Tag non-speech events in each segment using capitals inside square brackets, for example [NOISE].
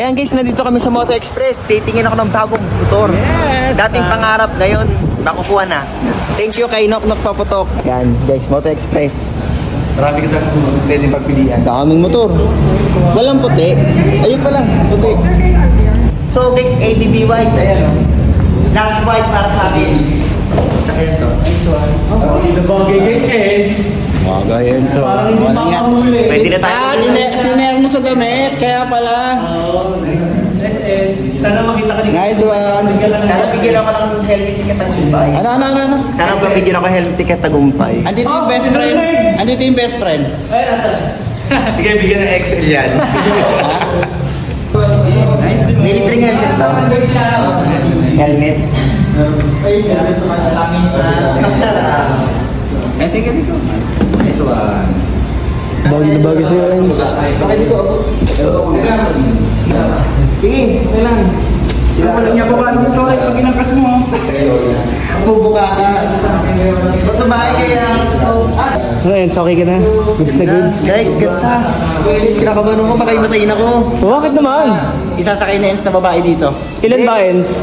Ayan guys, nandito kami sa Moto Express. Titingin ako ng bagong motor. Yes! Dating pangarap, ngayon, nakukuha na. Thank you kay Nok Nok Paputok. Yan guys, Moto Express. Marami ka dapat pwedeng pagpilian. Daming motor. Walang puti. Ayun pala, puti. So guys, ADB white. Ayan. Last white para sa akin. Tsaka yan to. This one. The bagay guys is Mga yan, so parang hindi makakahuli. Pwede na tayo. Ah, tine- tiner mo sa damit, kaya pala. Oo, nice. SS. Sana makita ka din. Nice one. Sana bigyan ako ng helmet ticket tagumpay. Ano, ano, ano, ano? Sana bigyan ako helmet ticket tagumpay. Andito yung Oh, best friend. Andito yung best friend. Ay, nasa. [LAUGHS] Sige, bigyan ng XL yan. [LAUGHS] Military helmet daw. Helmet. Eh, sige dito. Nice one. Bagay na bagay sa'yo, Ernst. Okay dito ako. Sige, okay lang. Sino ko lang niya paano dito guys pag inangkas mo. Bubuka ka. Ba't babae kaya? Ano yun, okay ka na? Goods na goods. Guys, ganda. Kinakabahan mo baka imatayin ako. Bakit naman? Isasakay na Ernst na babae dito. Ilan ba ends?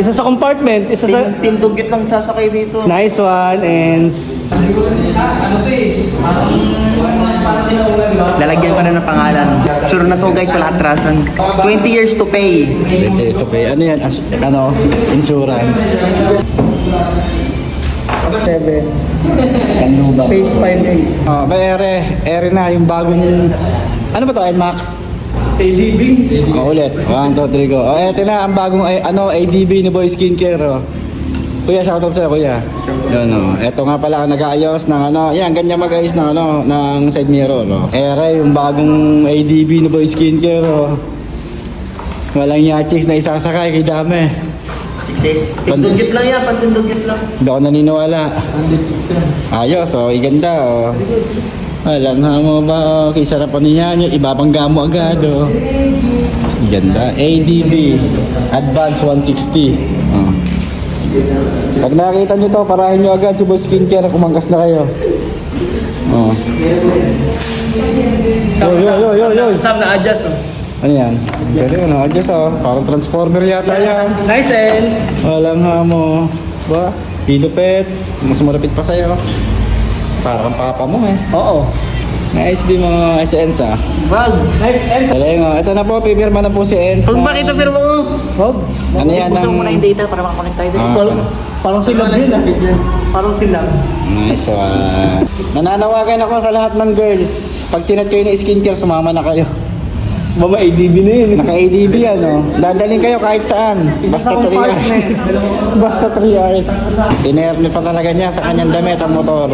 Isa sa compartment, isa sa... Team, lang sasakay dito. Nice one, ends. Lalagyan ko na ng pangalan. Sure na to guys, wala atrasan. 20 years to pay. Pwede to pay. Ano yan? As- ano? Insurance. Seven. Kanlubang. Face 5 Oh, ba ere, ere na yung bagong ano ba to? NMAX? ADB. Oh, ulit. 1 2 3 go. Oh, eto na ang bagong ay- ano ADB ni Boy Skincare. Oh. Kuya, shoutout sa'yo, kuya. Yan, oh. Ito nga pala ang nag-aayos ng ano, yan, ganyan mag-ayos ng ano, ng side mirror, oh. Ere, yung bagong ADB ni Boy Skincare, oh. Walang yachicks na isasakay, kay dami. Dugyot lang yan, pan Team Dugyot lang. Hindi ako naniniwala. Ayos, oh, iganda, oh. Alam na mo ba, oh, kaysa na pa niya, yung ibabangga mo agad, oh. Ganda. ADB, Advance 160. Oh. Pag nakita nyo to, parahin nyo agad si Boss Skincare, kumangkas na kayo. Oh. Yo, yo, yo, yo, yo. Sam na adjust, oh. Ano yan? Pero yun, oh, adjust, oh. Parang transformer yata yan. Nice ends. Walang hamo. Ba? Pilupet. Mas malapit pa sa'yo. Parang papa mo eh. Oo. Nice din mga SNs ah. Wag. Nice ends. Galing oh. Ito na po, pipirma na po si Ens. Huwag makita pero mo. Wag. Ano yan? Gusto mo muna yung data para makakonect tayo dito. Ah, Parang, parang silang din, ah. Parang silang. Nice one. Nananawagan ako sa lahat ng girls. Pag chinat kayo ng skincare, sumama na kayo. Mama ADB na yun. Naka-ADB ano. Dadalhin kayo kahit saan. Basta 3 hours. [LAUGHS] Basta 3 hours. Tinerni pa talaga niya sa kanyang damit ang motor.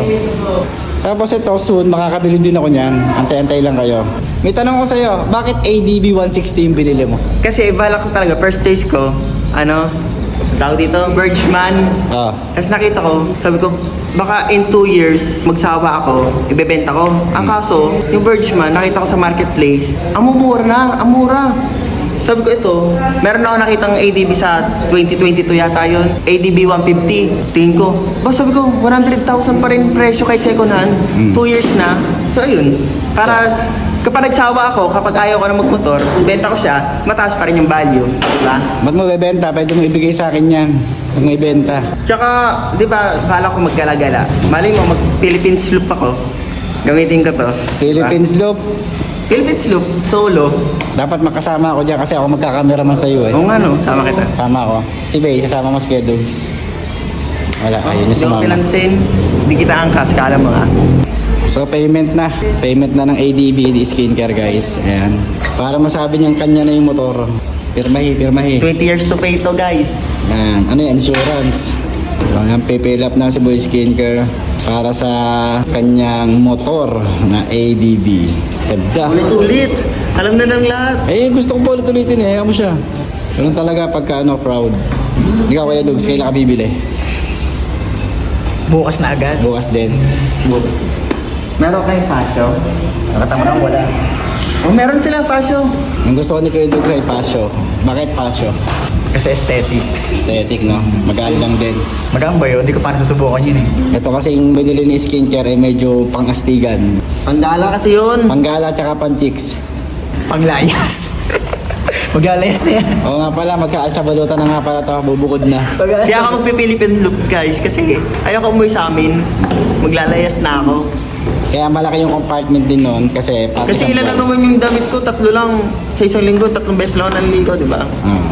Tapos ito, soon, makakabili din ako niyan. Antay-antay lang kayo. May tanong ko sa'yo, bakit ADB 160 yung binili mo? Kasi balak ko talaga, first stage ko, ano, tawag dito, Birchman. Ah. Tapos nakita ko, sabi ko, baka in two years, magsawa ako, ibebenta ko. Ang kaso, yung Birchman, nakita ko sa marketplace, ang mumura na, ang mura. Sabi ko ito, meron ako nakitang ADB sa 2022 yata yun. ADB 150. Tingin ko, ba sabi ko, 100,000 pa rin presyo kahit second hand. Two years na. So ayun, para kapag nagsawa ako, kapag ayaw ko na magmotor, benta ko siya, mataas pa rin yung value. Diba? Ba't mo bebenta? Pwede mo ibigay sa akin yan. Pag may benta. Tsaka, di ba, bala ko maggala-gala. Mali mo, mag-Philippines loop ako. Gamitin ko to. Philippines Loop. Philippines loop, solo. Dapat makasama ako dyan kasi ako magkakameraman sa iyo eh. Oo nga no, sama kita. Sama ako. Si Bay, sasama mo Dugs. Wala, ayun na Hindi si ako Mama. pinansin. Hindi kita angkas, kala mo nga. So payment na. Payment na ng ADB, skincare guys. Ayan. Para masabi niyang kanya na yung motor. Pirmahi, pirmahi. 20 years to pay to, guys. Ayan. Ano yan? Insurance. So, ayan, pipill up na si Boy Skincare para sa kanyang motor na ADB. Ganda. Ulit-ulit. Alam na ng lahat. Eh, gusto ko pa ulit-ulitin eh. Ayaw mo siya. Ganun talaga pagka ano, fraud. Ikaw, Kuya Dugs, kailan ka bibili? Bukas na agad. Bukas din. Meron kayong pasyo? Nakatama na wala. O, meron silang pasyo. Ang gusto ko ni Kuya Dugs ay pasyo. Bakit pasyo? Kasi aesthetic. Aesthetic, no? Magaan lang din. Magaan ba yun? Hindi ko pa nasusubukan yun eh. Ito kasi yung binili ni skincare ay medyo pangastigan. Pandala kasi yun. Panggala tsaka pan chicks. Panglayas. [LAUGHS] Maglalayas na yan. Oo nga pala, magkaasabalutan na nga pala to, bubukod na. Kaya ako magpipilipin look guys kasi ayoko umuwi sa amin. Maglalayas na ako. Kaya malaki yung compartment din noon kasi pati Kasi ilan lang naman yung damit ko, tatlo lang. Sa isang linggo, tatlong beses lang ako naliligo, di ba? Ah.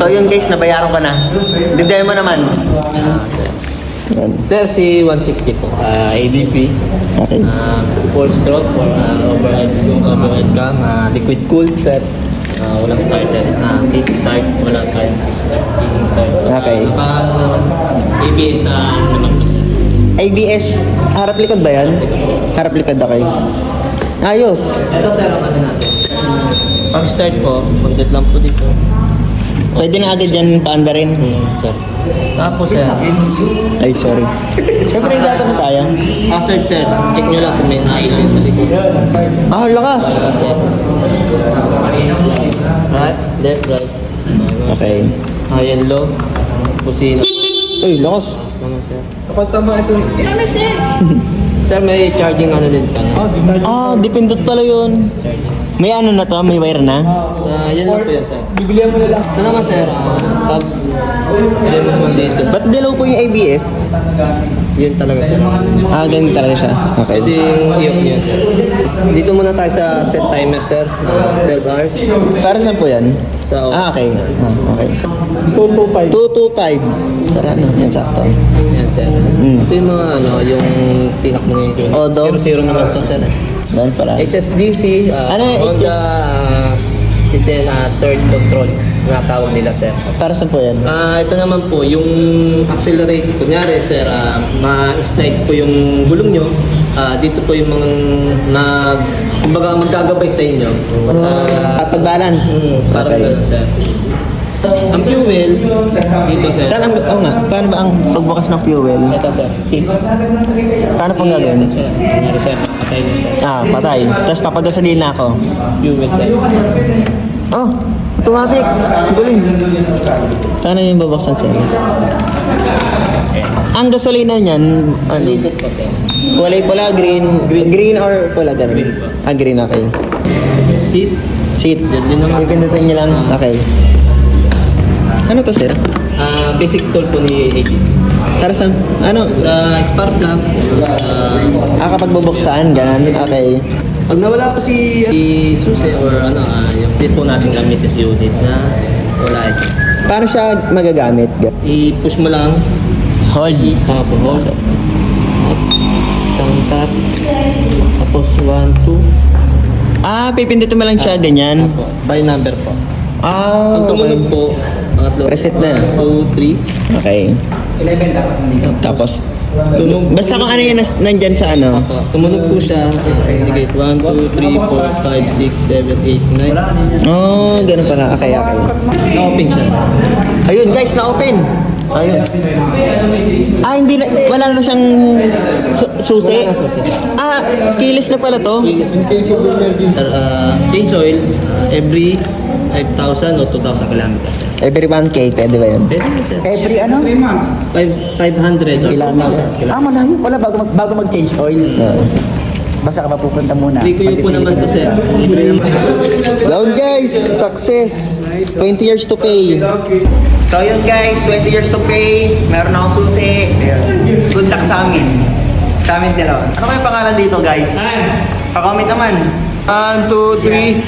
So yun guys, nabayaran ko na. Dindayan mo naman. Yan. Sir, si 160 po. Ah, ADP. Okay. Uh, full stroke for uh, overhead, overhead cam. ah, liquid cooled, sir. Ah, walang starter. Ah, kick start. Walang kahit kick start. Kicking start. Okay. Uh, ABS ah, naman po, sir. ABS, harap likod ba yan? Harap likod, okay. Ayos. Ito, sir, ang ano natin. Pag start po, content lang po dito. Pwede na agad yan paanda rin. Hmm, sir. Tapos, sir, Ay, sorry. Siyempre, gagawin tayo. hazard, sir. Check nyo lang kung may nailan sa likod. Ah, lakas. Right, left, right. Okay. High and low. Kusina. Uy, lakas. Sir. Kapag tama ito, ginamit din! [LAUGHS] sir, may charging ano din ka. Ah, dependent pala yun. Charging. May ano na to? May wire na? Ah, yan lang po yan, sir. Bibilihan mo na lang. Ito naman, sir. ah, pag mo naman dito, Ba't dilaw po yung ABS? Yun talaga, sir. Ah, ganun talaga siya. Okay. Pwede yung i-off niya, sir. Dito muna tayo sa set timer, sir. Ah, 12 hours. Para saan po yan? Sa off, Ah, okay. sir. Ah, okay. 225. 225. Tara, ano? Yan, sakto. Yan, sir. Mm. Ito yung mga, ano, yung tinak mo ngayon. Odo? 0-0 naman to, sir. Ganun pala. HSDC, uh, Ano yung Honda uh, System uh, Third Control, na tawag nila, sir. Para saan po yan? Ah, ito naman po, yung accelerate, kunyari, sir, ah, ma-slide po yung gulong nyo, ah, dito po yung mga na, kumbaga, magkagabay sa inyo. Sa, Ah, pag-balance. Mm, parang Okay. ganun, sir. Ang fuel, dito, sir. Saan ang, oh nga, paano ba ang pagbukas ng fuel? Ito, sir, seat. Paano pang gagawin? kunyari, sir, patay mo, sir. Ah, patay. Tapos papagasolin na ako. Fuel, sir. Oh, automatic. Galing. Paano yung babuksan sir? Ang gasolina niyan, ano? Liters po, sir. Kulay pula, green, green, or pula ganun? Green po. Ah, green, okay. Seat, Seat. Yan naman. Pipindutin niyo lang. Okay. Ano to, sir? ah, basic tool po ni AD. Para sa, ano? Sa spark plug, ah, Ah, kapag bubuksan, ganun. Okay. Pag nawala po si, si Susi or ano, ah, yung din po natin gamit is unit na wala ito. Paano siya magagamit? I-push mo lang, Hold. uh, hold, isang tap, tapos one, two, Ah, pipindutin mo lang siya, ganyan. po, by number po. Ah, Pag tumunog okay. po, pangatlo, Reset na. two, three, Okay. 11 dapat nandito. Tapos, tunog. basta kung ano yung nas- nandyan sa ano. Apo, tumunog po siya, indicate 1, 2, 3, 4, 5, 6, 7, 8, 9. Oh, ganun pala. Okay, okay. Na-open siya. Ayun, guys, na-open. Ayun. Ah, hindi na, wala na siyang su- susi. Wala na susi. Ah, kilis na pala to. Sir, uh, change oil every 5,000 o 2,000 kilometers. Every 1K, pwede ba yun? Pwede na sir. Every ano? 5, 500 or 2,000 Ah, malayo pala bago, mag, bago mag-change oil. Ah. Basta ka mapupunta muna. Free ko yun po naman to sir. Libre naman. Yun guys, success. 20 years to pay. So yun guys, 20 years to pay. Meron akong susi. Good luck sa amin. Sa amin dalawa. Ano kayo pangalan dito guys? Pa-comment naman. 1, 2, 3.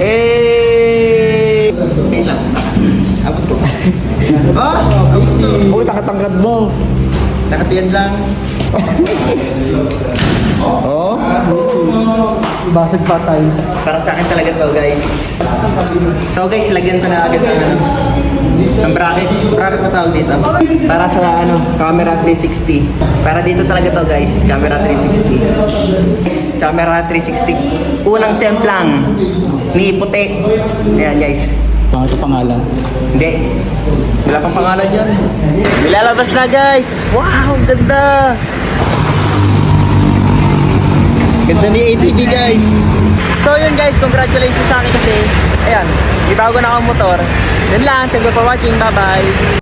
Eh! Abot ko. Ah! Uy, takatangkad mo. Nakatiyan lang. Basag pa tiles. Para sa akin talaga to guys. So guys, lagyan ko na agad ng ano. Ang bracket. Bracket na tawag dito. Para sa ano, camera 360. Para dito talaga to guys, camera 360. Guys, Camera 360. Unang semplang ni puti. Ayan guys. Paano ito pangalan? Hindi. Wala pang pangalan yan. Nilalabas na guys. Wow, ang ganda. Ganda ni ATV guys. So yun guys, congratulations sa akin kasi, ayan, may bago na akong motor. Yun lang, thank you for watching, bye bye.